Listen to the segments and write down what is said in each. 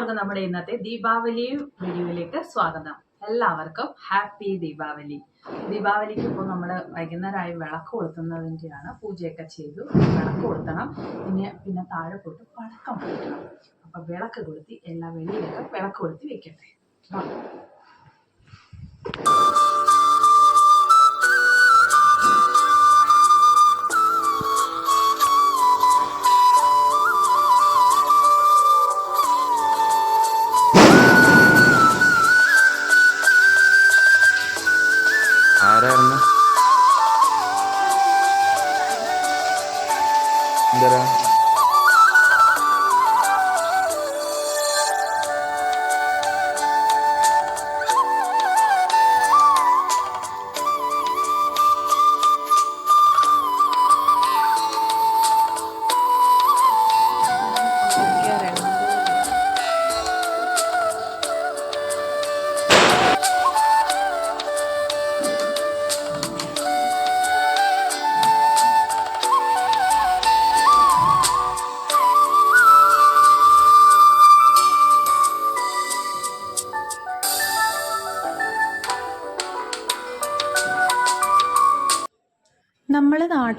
എല്ലാവർക്കും നമ്മുടെ ഇന്നത്തെ ദീപാവലി വീഡിയോയിലേക്ക് സ്വാഗതം. എല്ലാവർക്കും ഹാപ്പി ദീപാവലി. ദീപാവലിക്ക് ഇപ്പോൾ നമ്മൾ വൈകുന്നേരമായി വിളക്ക് കൊളുത്തുന്നതിന്റെയാണ് പൂജയൊക്കെ ചെയ്തു. വിളക്ക് കൊളുത്തണം. പിന്നെ പിന്നെ താഴെ പോയിട്ട് പടക്കം കൊടുക്കണം അപ്പം വിളക്ക് കൊളുത്തി എല്ലാ വെളിയിലൊക്കെ വിളക്ക് കൊളുത്തി വെക്കട്ടെ.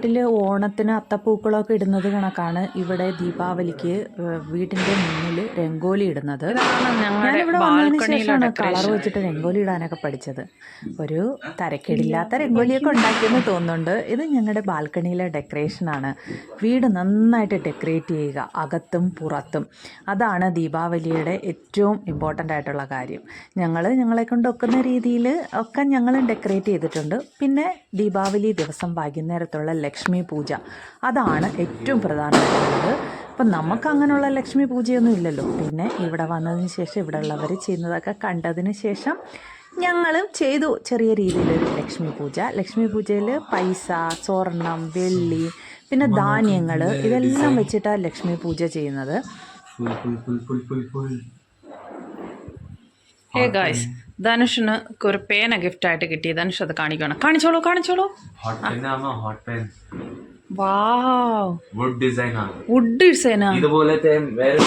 നാട്ടിൽ ഓണത്തിന് അത്തപ്പൂക്കളൊക്കെ ഇടുന്നത് കണക്കാണ് ഇവിടെ ദീപാവലിക്ക് വീടിന്റെ മുന്നിൽ രംഗോലി ഇടുന്നത്. ഞാനിവിടെ വന്നതിന് ശേഷമാണ് കളർ വെച്ചിട്ട് രംഗോലി ഇടാനൊക്കെ പഠിച്ചത്. ഒരു തരക്കേടില്ലാത്ത രംഗോലിയൊക്കെ ഉണ്ടാക്കിയെന്ന് തോന്നുന്നുണ്ട്. ഇത് ഞങ്ങളുടെ ബാൽക്കണിയിലെ ഡെക്കറേഷനാണ് വീട് നന്നായിട്ട് ഡെക്കറേറ്റ് ചെയ്യുക അകത്തും പുറത്തും. അതാണ് ദീപാവലിയുടെ ഏറ്റവും ഇമ്പോർട്ടന്റ് ആയിട്ടുള്ള കാര്യം. ഞങ്ങൾ ഞങ്ങളെ കൊണ്ട് ഒക്കുന്ന രീതിയിൽ ഒക്കെ ഞങ്ങൾ ഡെക്കറേറ്റ് ചെയ്തിട്ടുണ്ട്. പിന്നെ ദീപാവലി ദിവസം വൈകുന്നേരത്തുള്ള ലക്ഷ്മി പൂജ. അതാണ് ഏറ്റവും പ്രധാനപ്പെട്ടത് അപ്പം നമുക്ക് അങ്ങനെയുള്ള ലക്ഷ്മി പൂജയൊന്നും ഇല്ലല്ലോ. പിന്നെ ഇവിടെ വന്നതിന് ശേഷം ഇവിടെ ഉള്ളവർ ചെയ്യുന്നതൊക്കെ കണ്ടതിന് ശേഷം ഞങ്ങളും ചെയ്തു. ചെറിയ രീതിയിലൊരു ലക്ഷ്മി പൂജ. ലക്ഷ്മി പൂജയിൽ പൈസ സ്വർണം വെള്ളി പിന്നെ ധാന്യങ്ങൾ ഇതെല്ലാം വെച്ചിട്ടാണ് ലക്ഷ്മി പൂജ ചെയ്യുന്നത്. ഹേ ഗായ്സ് ധനുഷിന് ഒരു പേന ഗിഫ്റ്റ് ആയിട്ട് കിട്ടി. ധനുഷ് അത് കാണിക്കണം കാണിച്ചോളൂ കാണിച്ചോളൂ. ഹോട്ട് പെൻ ആണോ വുഡ് ഡിസൈൻ ആണ്. വുഡ് ഇതുപോലത്തെ വേറെ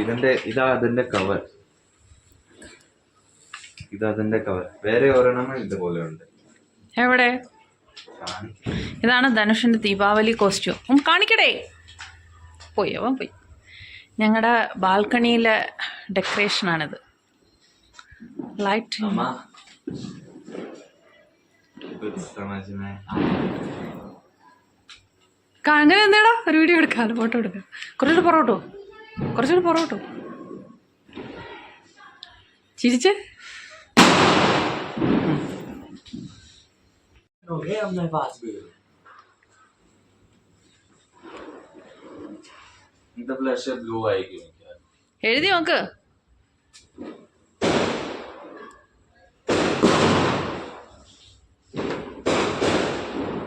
ഇതിന്റെ ഇതാ അതിന്റെ കവർ ഇത് അതിന്റെ കവർ വേറെ ഒരെണ്ണം ഇതുപോലെ ഉണ്ട്. എവിടെ? ഇതാണ് ധനുഷിന്റെ ദീപാവലി കോസ്റ്റ്യൂം കാണിക്കടേ. പോയി അവൻ പോയി. ഞങ്ങളുടെ ബാൽക്കണിയിലെ ഡെക്കറേഷനാണിത് ലൈറ്റ് അമ്മ कुछ समझ में അങ്ങനെ എന്താടാ ഒരു വീഡിയോ എടുക്കാം ഫോട്ടോ എടുക്കാം കുറച്ചുകൂടെ പുറകോട്ടോ കുറച്ചുകൂടെ പുറകോട്ടോ ചിരിച്ചേ ഇത് ബ്ലഷ് ബ്ലൂ ആയിരിക്കും എഴുതി നോക്ക്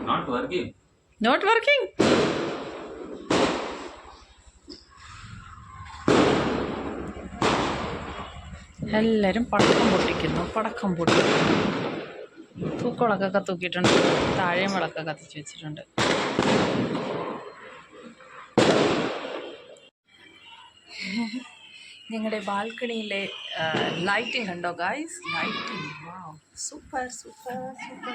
Not working. Not working? എല്ലാവരും പടക്കം പൊട്ടിക്കുന്നു പടക്കം പൊട്ടിക്കുന്നു. തൂക്കുകളൊക്കെ തൂക്കിയിട്ടുണ്ട്. താഴെയും വിളക്കൊക്കെ കത്തിച്ച് വെച്ചിട്ടുണ്ട്. ഞങ്ങളുടെ ബാൽക്കണിയിലെ ലൈറ്റിംഗ് കണ്ടോ guys lighting super super super.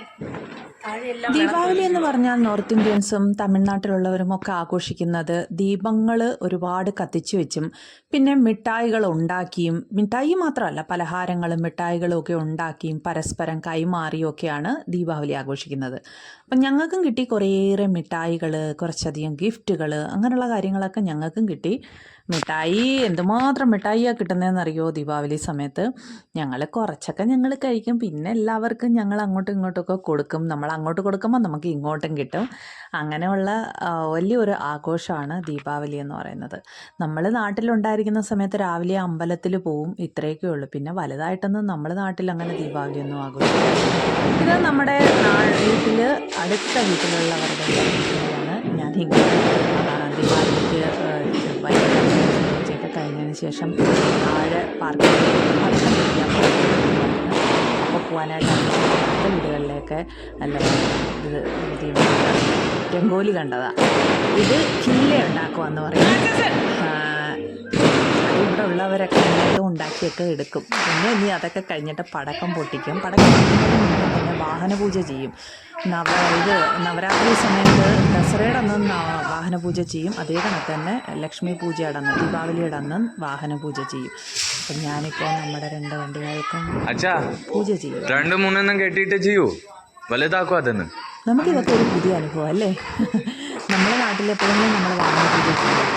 Deepavali എന്ന് പറഞ്ഞാൽ നോർത്ത് ഇന്ത്യൻസും തമിഴ്നാട്ടിലുള്ളവരും ഒക്കെ ആഘോഷിക്കുന്നത് ദീപങ്ങൾ ഒരുപാട് കത്തിച്ചു വെച്ചും പിന്നെ മിഠായികൾ ഉണ്ടാക്കിയും മിഠായി മാത്രമല്ല പലഹാരങ്ങളും മിഠായികളും ഒക്കെ ഉണ്ടാക്കിയും പരസ്പരം കൈമാറിയും ഒക്കെയാണ് ദീപാവലി ആഘോഷിക്കുന്നത്. അപ്പം ഞങ്ങൾക്കും കിട്ടി കുറേയേറെ മിഠായികൾ കുറച്ചധികം ഗിഫ്റ്റുകൾ അങ്ങനെയുള്ള കാര്യങ്ങളൊക്കെ ഞങ്ങൾക്കും കിട്ടി. മിഠായി എന്തുമാത്രം മിഠായിയാണ് കിട്ടുന്നതെന്ന് അറിയോ ദീപാവലി സമയത്ത്? ഞങ്ങൾ കുറച്ചൊക്കെ ഞങ്ങൾ കഴിക്കും. പിന്നെ എല്ലാവർക്കും ഞങ്ങൾ അങ്ങോട്ടും ഇങ്ങോട്ടൊക്കെ കൊടുക്കും. നമ്മൾ അങ്ങോട്ട് കൊടുക്കുമ്പോൾ നമുക്ക് ഇങ്ങോട്ടും കിട്ടും. അങ്ങനെയുള്ള വലിയൊരു ആഘോഷമാണ് ദീപാവലി എന്ന് പറയുന്നത്. നമ്മൾ നാട്ടിലുണ്ടായിരിക്കുന്ന സമയത്ത് രാവിലെ അമ്പലത്തിൽ പോവും ഇത്രയൊക്കെ ഉള്ളൂ. പിന്നെ വലുതായിട്ടൊന്നും നമ്മൾ നാട്ടിൽ അങ്ങനെ ദീപാവലി ഒന്നും ആഘോഷിക്കും ഇത് നമ്മുടെ വീട്ടിൽ അടുത്ത വീട്ടിലുള്ളവരുടെ ഞാൻ ഇങ്ങനെ ദീപാവലി ശേഷം താഴെ പാർക്കിൽ ഭക്ഷണം കഴിക്കാൻ അപ്പോൾ പോകാനായിട്ട് വീടുകളിലേക്ക് ഇത് രംഗോലി കണ്ടതാണ് ഇത് ചില്ല ഉണ്ടാക്കുമെന്ന് പറയും ഉള്ളവരൊക്കെ എന്തെങ്കിലും ഉണ്ടാക്കിയൊക്കെ എടുക്കും. പിന്നെ ഇനി അതൊക്കെ കഴിഞ്ഞിട്ട് പടക്കം പൊട്ടിക്കും. പടക്കം പൊട്ടിക്കുന്നതിന് മുന്നേ തന്നെ വാഹനപൂജ ചെയ്യും. നവ ഇത് നവരാത്രി സമയത്ത് ദസറയുടെ അന്ന് വാഹന വാഹനപൂജ ചെയ്യും. അതേ കണക്ക് തന്നെ ലക്ഷ്മി പൂജയുടെ അന്ന് ദീപാവലിയുടെ അന്ന് വാഹനപൂജ ചെയ്യും. അപ്പം ഞാനിപ്പോൾ നമ്മുടെ രണ്ട് വണ്ടികൾക്കും പൂജ ചെയ്യും. രണ്ട് മൂന്നെണ്ണം കെട്ടിയിട്ട് ചെയ്യൂ. വലുതാക്കും അതെന്ന്. നമുക്കിതൊക്കെ ഒരു പുതിയ അനുഭവം അല്ലേ? നാട്ടിൽ എപ്പോഴെങ്കിലും നമ്മൾ വാഹന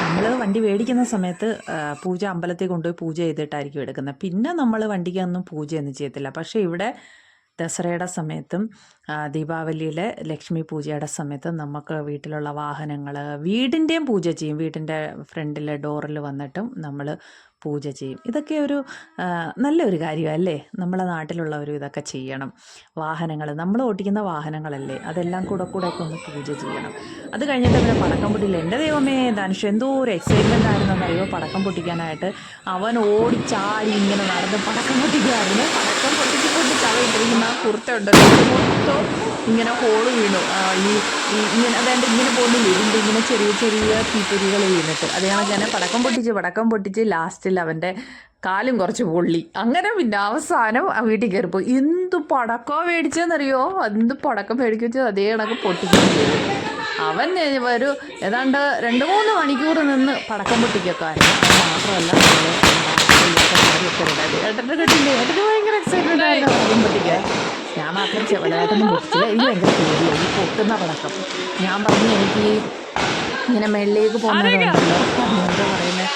നമ്മൾ വണ്ടി മേടിക്കുന്ന സമയത്ത് പൂജ അമ്പലത്തിൽ കൊണ്ടുപോയി പൂജ ചെയ്തിട്ടായിരിക്കും എടുക്കുന്നത്. പിന്നെ നമ്മൾ വണ്ടിക്കൊന്നും പൂജയൊന്നും ചെയ്യത്തില്ല. പക്ഷേ ഇവിടെ ദസറയുടെ സമയത്തും ദീപാവലിയിലെ ലക്ഷ്മി പൂജയുടെ സമയത്തും നമുക്ക് വീട്ടിലുള്ള വാഹനങ്ങൾ വീടിന്റെയും പൂജ ചെയ്യും. വീടിന്റെ ഫ്രണ്ടിലെ ഡോറിൽ വന്നിട്ടും നമ്മൾ പൂജ ചെയ്യും. ഇതൊക്കെ ഒരു നല്ലൊരു കാര്യമല്ലേ? നമ്മളെ നാട്ടിലുള്ളവരും ഇതൊക്കെ ചെയ്യണം. വാഹനങ്ങൾ നമ്മൾ ഓടിക്കുന്ന വാഹനങ്ങളല്ലേ? അതെല്ലാം കൂടെ കൂടെ ഒക്കെ ഒന്ന് പൂജ ചെയ്യണം. അത് കഴിഞ്ഞിട്ട് പിന്നെ പടക്കം പൊട്ടില്ല എന്റെ ദൈവമേ ധനുഷ് എന്തോ ഒരു എക്സൈറ്റ്മെന്റ് ആയിരുന്നെന്നറിയോ പടക്കം പൊട്ടിക്കാനായിട്ട് അവൻ ഓടിച്ചാടി ഇങ്ങനെ നടന്ന് പടക്കം പൊട്ടിക്കുമായിരുന്നു പടക്കം പൊട്ടിച്ച് ചവ അവൻ ഇട്ടിരിക്കുന്ന ആ കുർത്ത ഉണ്ടല്ലോ മൊത്തം ഇങ്ങനെ ഹോൾ വീണു. ഈ ഇങ്ങനെ അതായത് ഇങ്ങനെ പോകുന്നില്ല ഇതിന്റെ ഇങ്ങനെ ചെറിയ ചെറിയ തീപ്പൊരികൾ വീണിട്ട്. അത് കണക്ക് തന്നെ പടക്കം പൊട്ടിച്ച് പടക്കം പൊട്ടിച്ച് ലാസ്റ്റിൽ അവന്റെ കാലും കുറച്ച് പൊള്ളി. അങ്ങനെ പിന്നെ അവസാനം വീട്ടിൽ കയറിപ്പോയി. എന്ത് പടക്കം മേടിച്ചെന്നറിയോ എന്ത് പടക്കം വെച്ചാൽ അതേ കണക്ക് പൊട്ടിക്കുകയും അവൻ ഒരു ഏതാണ്ട് രണ്ട് മൂന്ന് മണിക്കൂർ നിന്ന് പടക്കം പൊട്ടിക്കൊക്കെ മാത്രമല്ല ഏട്ടന്റെ കിട്ടില്ലേ? ഏട്ടന് ഭയങ്കര എക്സൈറ്റഡ് ആയിരുന്നു പടക്കം പൊട്ടിക്കാൻ ഞാൻ മാത്രം ചെവലായിട്ടൊന്നും പൊട്ടിച്ചില്ല എനിക്ക് ഭയങ്കര പേടിയായി ഈ പൊട്ടുന്ന പടക്കം. ഞാൻ പറഞ്ഞു എനിക്ക് ഇങ്ങനെ മേളിലേക്ക് പോകുന്നതുണ്ടല്ലോ എന്താ പറയുന്നത്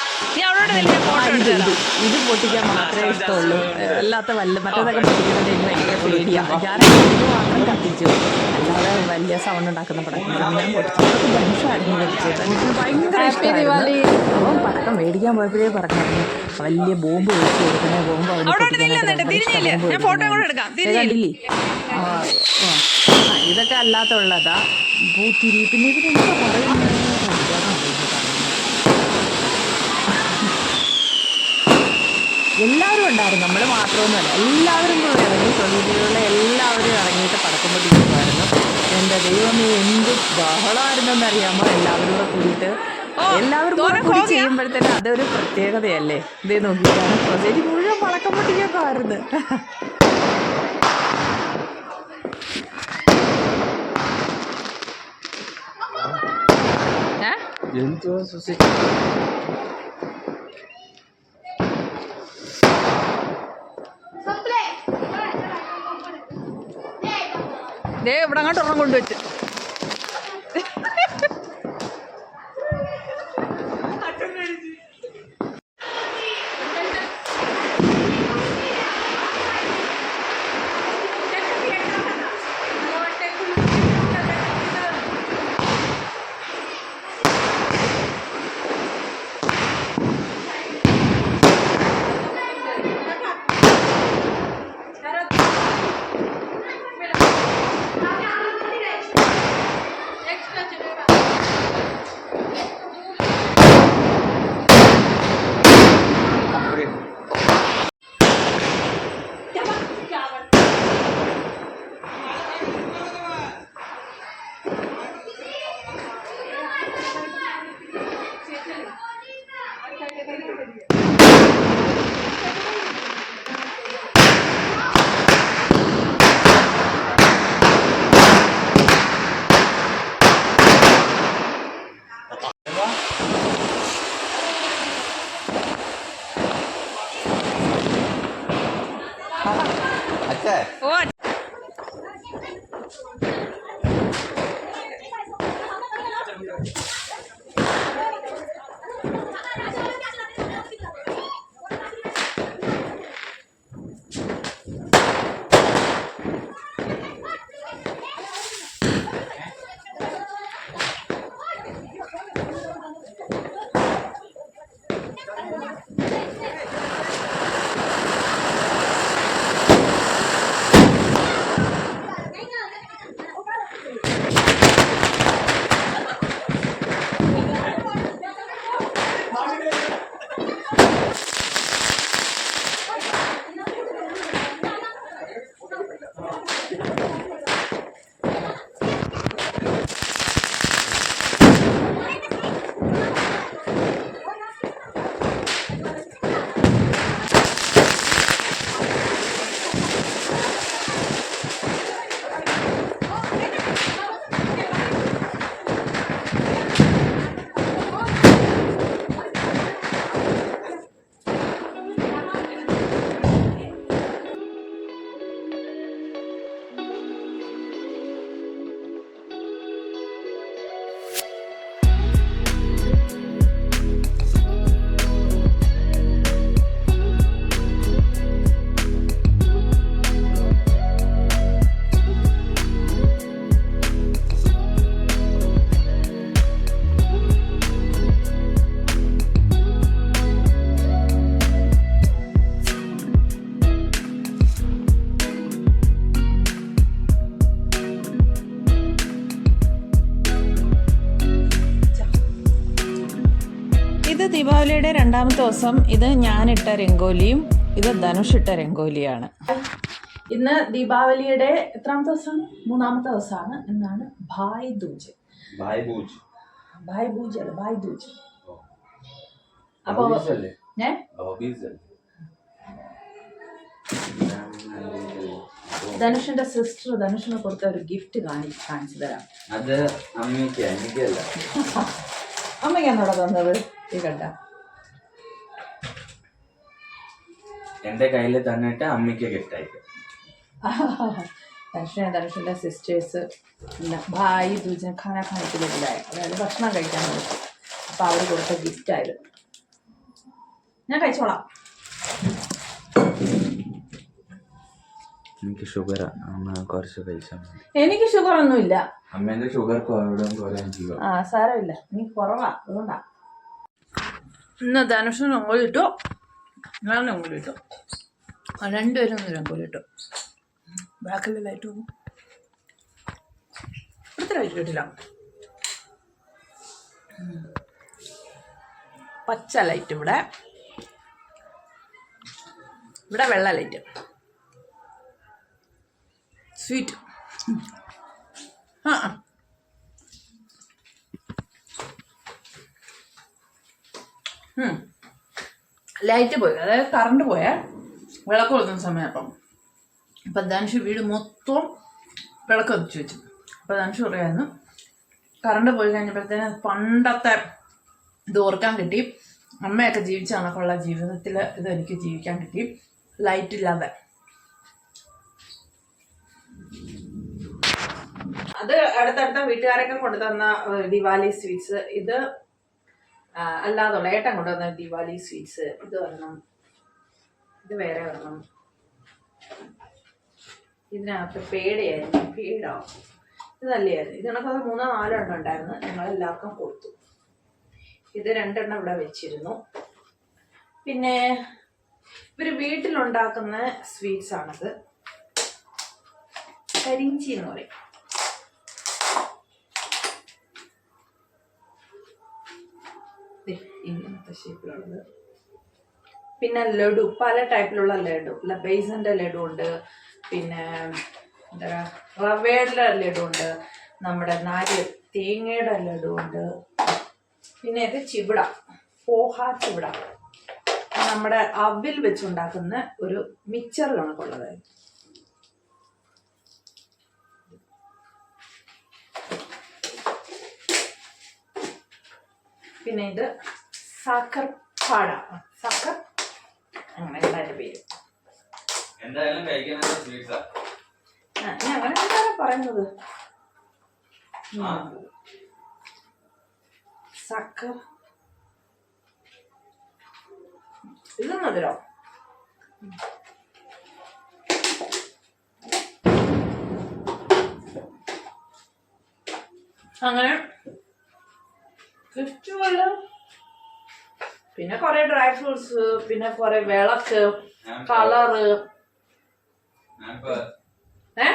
ഇത് പൊട്ടിക്കാൻ മാത്രമേ ഇഷ്ടമുള്ളൂ. അല്ലാത്ത വല്ല മറ്റേതൊക്കെ പൊട്ടിക്കുന്നത് എനിക്ക് ഭയങ്കര പേടിയാണ് ഞാൻ ഇത് മാത്രം കത്തിച്ചു. അല്ലാതെ വലിയ സൗണ്ട് ഉണ്ടാക്കുന്ന പടക്കം ഞാൻ പൊട്ടിച്ചു അതൊക്കെ ധനുഷായിരുന്നു പൊട്ടിച്ചത്. ഭയങ്കര ഇഷ്ടമായിരുന്നു അപ്പം പടക്കം മേടിക്കാൻ പോയപ്പോഴേ പറഞ്ഞായിരുന്നു. വലിയ ബോംബ് വെച്ച് കൊടുക്കണേ ബോംബ് അവന് അവിടെ ഇതൊക്കെ അല്ലാത്ത ഉള്ളതാ. കണ്ടില്ലേ? ഇതൊക്കെ അല്ലാത്തുള്ളതാ. പൂത്തിരി പിന്നെ ഇതിനെന്താ പറയുന്നത് അതാണ് ഇതിന് പറയുന്നത്. എല്ലാവരും ഉണ്ടായിരുന്നു. നമ്മൾ മാത്രമൊന്നുമല്ല. എല്ലാവരും കൂടെ ഇറങ്ങി തൊഴിലുകളിലെ എല്ലാവരും ഇറങ്ങിയിട്ട് പടക്കം പൊട്ടിക്കുമായിരുന്നു എന്റെ ദൈവമേ എന്ത് ബഹളമായിരുന്നെന്ന് അറിയാമോ എല്ലാവരും കൂടെ കൂടിയിട്ട് എല്ലാവരും കൂടെ കൂടി ചെയ്യുമ്പോഴത്തേനും അതൊരു പ്രത്യേകതയല്ലേ? ഇതേ നോക്കിയിട്ടാണ് പ്രൊജക്റ്റ് മുഴുവൻ പടക്കം പൊട്ടിക്കൊക്കെ ആയിരുന്നു. ദേ ഇവിടെ അങ്ങോട്ട് ഒരെണ്ണം കൊണ്ടുവച്ച്. ദീപാവലിയുടെ രണ്ടാമത്തെ ദിവസം ഇത് ഞാനിട്ട രംഗോലിയും ഇത് ധനുഷ് ഇട്ട രംഗോലിയാണ്. ഇന്ന് ദീപാവലിയുടെ എത്രാമത്തെ ദിവസമാണ്? മൂന്നാമത്തെ ദിവസമാണ്. എന്നാണ് ഭായ് ദൂജ്. ഭായ് ബൂജ്. ഭായ് ബൂജ് അല്ല ഭായ് ദൂജ്. അപ്പോ ധനുഷിന്റെ സിസ്റ്റർ ധനുഷിന് കൊടുത്ത ഒരു ഗിഫ്റ്റ് കാണി കാണിച്ചു തരാം. അത് അമ്മയ്ക്ക് എനിക്കല്ല അമ്മയ്ക്കാണോടെ തന്നത്? ഈ കണ്ട. എന്റെ കയ്യിൽ തന്നിട്ട് അമ്മയ്ക്ക് ഗിഫ്റ്റ് ആയിട്ട്. സിസ്റ്റേഴ്സ് ഭായി ദൂജൻ ഖാന അതായത് ഭക്ഷണം കഴിക്കാൻ കൊടുത്തു അപ്പൊ അവർ കൊടുത്ത ഗിഫ്റ്റ് ആയത് ഞാൻ കഴിച്ചോളാം. എനിക്ക് ഷുഗർ കുറച്ച് കഴിച്ചാൽ എനിക്ക് ഷുഗർ ഒന്നുമില്ല അമ്മേന്റെ ഷുഗർ ആ സാരമില്ല. നീ കുറവാ. അതുകൊണ്ടാ. ഇന്ന് ധനുഷിന് രംഗോലിട്ടു ഞാൻ രംഗോലിട്ടു ആ രണ്ടുപേരും ഒന്ന് രംഗോലിട്ടു ബാക്കിൽ ലൈറ്റ് ഇവിടുത്തെ ലൈറ്റ് കിട്ടില്ല പച്ച ലൈറ്റ് ഇവിടെ. ഇവിടെ വെള്ള ലൈറ്റ്. സ്വീറ്റ്. ആ ആ. ലൈറ്റ് പോയി. അതായത് കറണ്ട് പോയ. വിളക്ക് കൊളുത്തുന്ന സമയം അപ്പം. അപ്പം ധനുഷ് വീട് മൊത്തം വിളക്ക് കത്തിച്ചു വെച്ചു. അപ്പം ധനുഷ് പറയായിരുന്നു കറണ്ട് പോയി കഴിഞ്ഞപ്പോഴത്തേന് പണ്ടത്തെ ഇത് ഓർക്കാൻ കിട്ടി. അമ്മയൊക്കെ ജീവിച്ച കണക്കുള്ള ജീവിതത്തിൽ ഇത് എനിക്ക് ജീവിക്കാൻ കിട്ടി. ലൈറ്റ് ഇല്ലാതെ. അത് അടുത്തടുത്ത വീട്ടുകാരൊക്കെ കൊണ്ടുതന്ന ദിവാലി സ്വീറ്റ്സ് ഇത് അല്ലാതുള്ള ഏട്ടൻ കൊണ്ടുവന്ന ദിവാലി സ്വീറ്റ്സ് ഇത് വരണം ഇത് വേറെ വരണം ഇതിനകത്ത് പേടയായിരുന്നു. പേടോ? ഇത് നല്ലതായിരുന്നു. ഇത് കണക്കത് മൂന്നോ നാലോ എണ്ണം ഉണ്ടായിരുന്നു. ഞങ്ങളെല്ലാവർക്കും കൊടുത്തു. ഇത് രണ്ടെണ്ണം ഇവിടെ വെച്ചിരുന്നു. പിന്നെ ഇവർ വീട്ടിലുണ്ടാക്കുന്ന സ്വീറ്റ്സ് ആണത് കരിഞ്ചി എന്ന് പറയും. ഇങ്ങനത്തെ ഷേപ്പിലുള്ളത്. പിന്നെ ലഡു പല ടൈപ്പിലുള്ള ലഡു. ബേസിന്റെ ലഡു ഉണ്ട് പിന്നെ എന്താ റവയുടെ ലഡു ഉണ്ട് നമ്മുടെ നാല് തേങ്ങയുടെ ലഡു ഉണ്ട് പിന്നെ ഇത് ചിവിട പോഹ ചിവിട. നമ്മുടെ അവിൽ വെച്ചുണ്ടാക്കുന്ന ഒരു മിച്ചർ കണക്കുള്ളത്. പിന്നെ ഇത് സാക്കർ പാട. സാക്കർ. അങ്ങനെ അതിന്റെ പേര്. എന്തായാലും സ്വീറ്റ്സാ ഞാൻ അങ്ങനെ എന്താണ് പറയുന്നത്. സാക്കർ. ഇത് മധുരം അങ്ങനെ ഫെസ്റ്റിവൽ പിന്നെ കുറെ ഡ്രൈ ഫ്രൂട്ട്സ് പിന്നെ കുറെ വിളക്ക് കളറ് ഏ?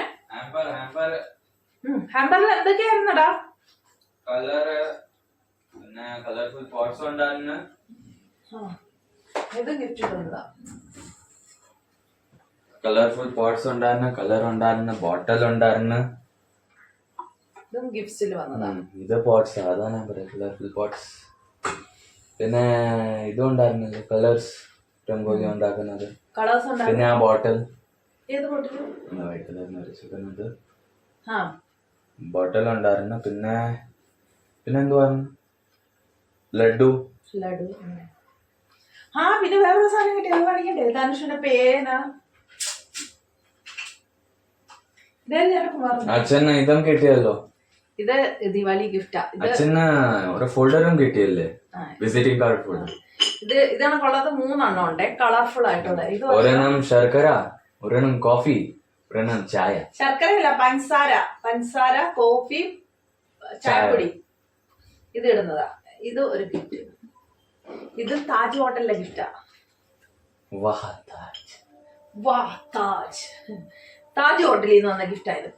ഹാമ്പറിൽ എന്തൊക്കെയായിരുന്നടാ? കളർ പിന്നെ കളർഫുൾ പോട്ട്സ് ഉണ്ടായിരുന്നു. ഇത് ഗിഫ്റ്റ് തന്നതാ കളർഫുൾ പോട്ട്സ് ഉണ്ടായിരുന്നു കളർ ഉണ്ടായിരുന്നു ബോട്ടൽ ഉണ്ടായിരുന്നു. ഇതും ഗിഫ്റ്റ്സിൽ വന്നതാ. ഉം, ഇത് പോട്ട്സ് അതാണ് കളർഫുൾ പോട്ട്സ് പിന്നെ ഇതും ഉണ്ടായിരുന്നല്ലോ കളേഴ്സ് രംഗോലി ഉണ്ടാക്കുന്നത് കളേഴ്സ് പിന്നെ ആ ബോട്ടൽ ഏത് വരച്ചിരിക്കുന്നത് ബോട്ടൽ ഉണ്ടായിരുന്നു. പിന്നെ പിന്നെ എന്തുവായിരുന്നു ലഡു. ലഡു. ആ പിന്നെ വേറൊരു സാധനം കിട്ടി. അത് കാണിക്കണ്ടേ? ധനുഷിന്റെ പേന. അച്ഛന് ഇതും കിട്ടിയല്ലോ. ഇത് ദിവാലി ഗിഫ്റ്റാ. അച്ഛന് ഒരു ഫോൾഡറും കിട്ടിയല്ലേ? വിസിറ്റിംഗ് കാർഡ് ഫോൾഡർ ഇത് ഇതാണ് കൊള്ളാത്ത മൂന്നെണ്ണം ഉണ്ട് കളർഫുൾ ആയിട്ടുള്ള. ഇത് ഒരെണ്ണം ശർക്കര ഒരെണ്ണം കോഫി ഒരെണ്ണം ചായ. ശർക്കര അല്ല പഞ്ചസാര പഞ്ചസാര കോഫി ചായപ്പൊടി ഇത് ഇടുന്നതാ. ഇത് ഒരു ഗിഫ്റ്റ് ഇത് താജ് ഹോട്ടലിലെ ഗിഫ്റ്റാ വാഹ് താജ്. വാഹ് താജ്. താജ് ഹോട്ടലിൽ നിന്ന് വന്ന ഗിഫ്റ്റ് ആയത്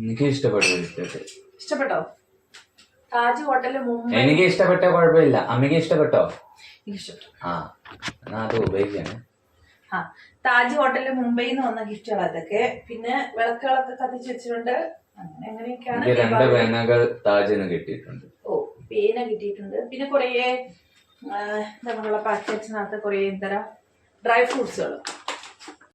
എനിക്ക് ഇഷ്ടപ്പെട്ടു ഇഷ്ടപ്പെട്ടു ഇഷ്ടപ്പെട്ടോ? താജ് ഹോട്ടലിൽ മുംബൈ എനിക്ക് ഇഷ്ടപ്പെട്ട കുഴപ്പമില്ല. അമ്മയ്ക്ക് ഇഷ്ടപ്പെട്ടോ? എനിക്ക് ഇഷ്ടപ്പെട്ടു ആ എന്നാ അത് ഉപയോഗിക്കാണ്. ആ താജ് ഹോട്ടലിൽ മുംബൈയിൽ നിന്ന് വന്ന ഗിഫ്റ്റുകൾ അതൊക്കെ പിന്നെ വിളക്കുകളൊക്കെ കത്തിച്ച് വെച്ചിട്ടുണ്ട്. അങ്ങനെ അങ്ങനെയൊക്കെയാണ് എനിക്ക് രണ്ട് ദീപാവലി. പേനകൾ താജിന് കിട്ടിയിട്ടുണ്ട്. ഓ പേന കിട്ടിയിട്ടുണ്ട്. പിന്നെ കുറേ എന്താ പറയുക പാക്കറ്റ്സിനകത്ത് കുറേ തരം ഡ്രൈ ഫ്രൂട്ട്സുകൾ